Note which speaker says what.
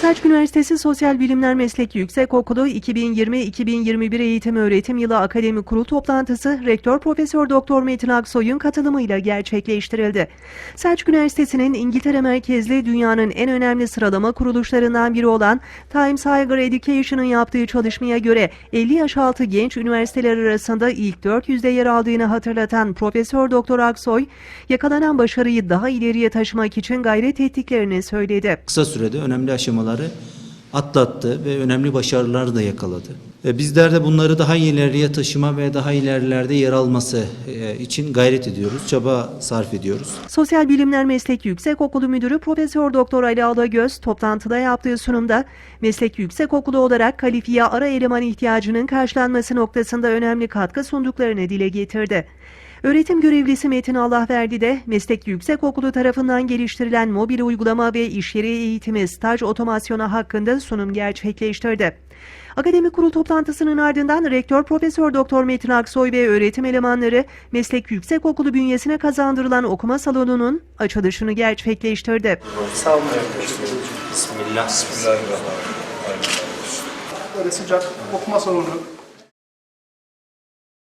Speaker 1: Selçuk Üniversitesi Sosyal Bilimler Meslek Yüksekokulu 2020-2021 eğitim öğretim yılı akademik kurul toplantısı Rektör Profesör Doktor Metin Aksoy'un katılımıyla gerçekleştirildi. Selçuk Üniversitesi'nin İngiltere merkezli dünyanın en önemli sıralama kuruluşlarından biri olan Times Higher Education'ın yaptığı çalışmaya göre 50 yaş altı genç üniversiteler arasında ilk 400'de yer aldığını hatırlatan Profesör Doktor Aksoy, yakalanan başarıyı daha ileriye taşımak için gayret ettiklerini söyledi.
Speaker 2: kısa sürede önemli aşamaları atlattı ve önemli başarılar da yakaladı. Bizler de bunları daha ileriye taşıma ve daha ilerilerde yer alması e, için gayret ediyoruz, çaba sarf ediyoruz.
Speaker 1: Sosyal Bilimler Meslek Yüksekokulu Müdürü Profesör Doktor Ali Alagöz toplantıda yaptığı sunumda meslek yüksekokulu olarak kalifiye ara eleman ihtiyacının karşılanması noktasında önemli katkı sunduklarını dile getirdi. Öğretim görevlisi Metin Allahverdi de Meslek Yüksekokulu tarafından geliştirilen mobil uygulama ve iş yeri eğitimi staj otomasyonu hakkında sunum gerçekleştirdi. Akademik kurul toplantısının ardından Rektör Profesör Doktor Metin Aksoy ve öğretim elemanları Meslek Yüksekokulu bünyesine kazandırılan okuma salonunun açılışını gerçekleştirdi.
Speaker 3: Sağ olun. Bismillah.
Speaker 4: Böyle sıcak okuma salonu